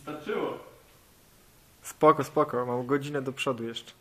Wystarczyło. Spoko, spoko, mam godzinę do przodu jeszcze.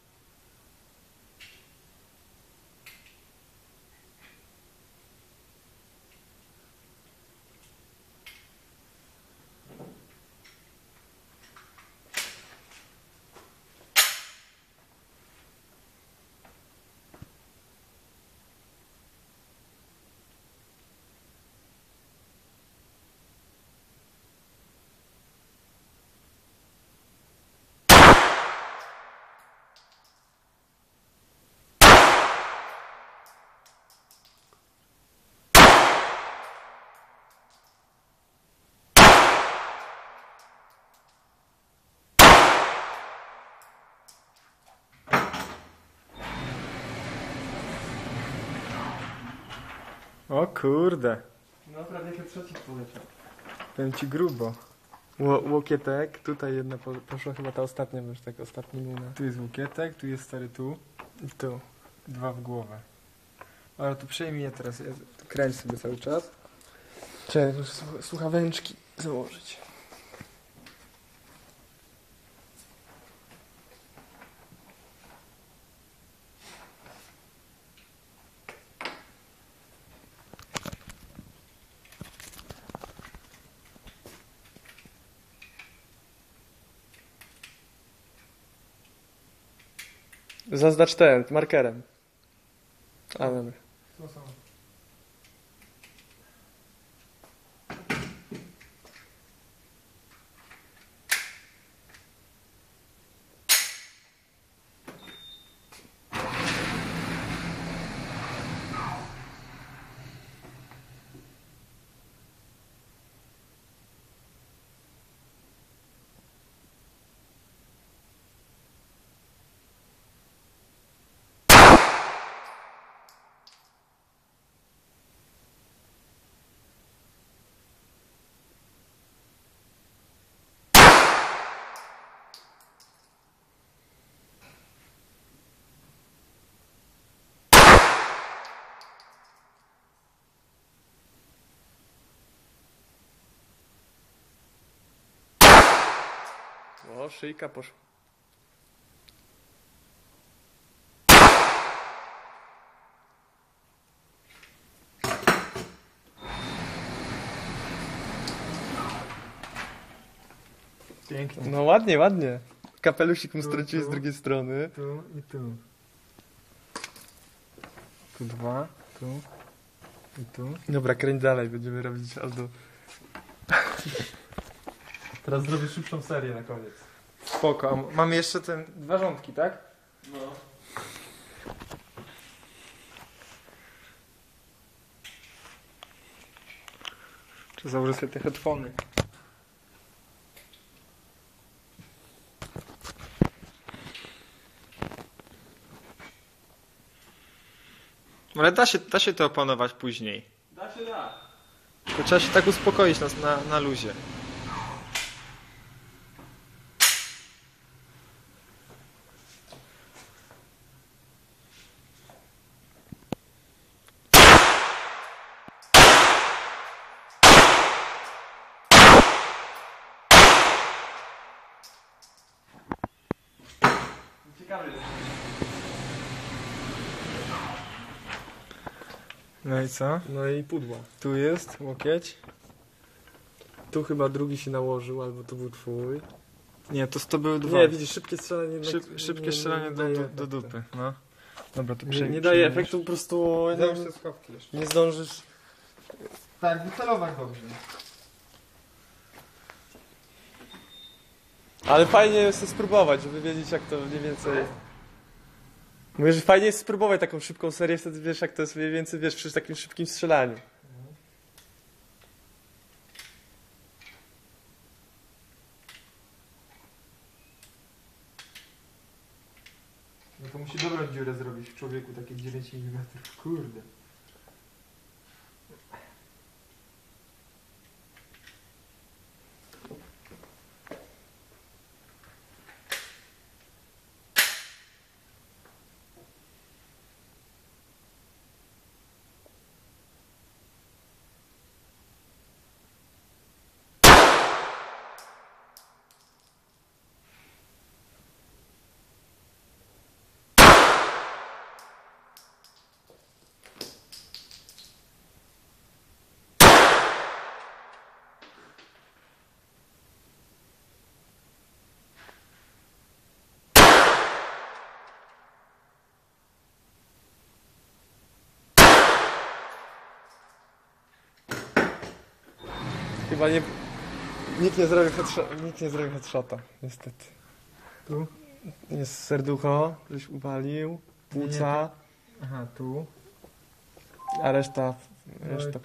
O kurde, No prawie jak trzeci poleciał. powiem ci grubo. Ło, łokietek, tutaj jedna po, poszła chyba ta ostatnia, już tak ostatni luna. Tu jest łokietek, tu jest stary tu i tu. Dwa w głowę. Ale tu przejmij je teraz, ja kręć sobie cały czas. Czekaj, muszę słucha- słuchaweczki założyć. Zaznacz ten, markerem. A, dobra. To są. O, szyjka poszła. Pięknie. No ładnie, ładnie. Kapelusik mu straciłeś z drugiej strony. Tu i tu. Tu dwa, tu i tu. Dobra, kręć dalej, będziemy robić Aldo. Teraz zrobię szybszą serię na koniec. Spoko, a m- mamy jeszcze ten dwa rządki, tak? No. Czy założę sobie te headfony? Ale da się, da się to opanować później. Da się da. To trzeba się tak uspokoić na, na, na luzie. No i co? No i pudła. Tu jest łokieć. Tu chyba drugi się nałożył, albo to był twój. Nie, to, to były dwa. Nie, widzisz, szybkie strzelanie. Szyb, szybkie nie- strzelanie nie do, daje do, dupy. No. Dobra, to Nie, przy, nie daje przyjmiesz. efektu, po prostu nie, nie zdążysz. Tak, wycelować dobrze. Ale fajnie jest spróbować, żeby wiedzieć jak to mniej więcej... Mówię, że fajnie jest spróbować taką szybką serię, wtedy wiesz jak to jest mniej więcej, wiesz, przy takim szybkim strzelaniu. No to musi dobrą dziurę zrobić w człowieku, takie 9 mm. Kurde. Chyba nie... Nikt nie zrobił headshota, nikt nie zrobił headshota, niestety. Tu? Jest serducho, żeś uwalił, płuca, Aha, tu. a reszta, reszta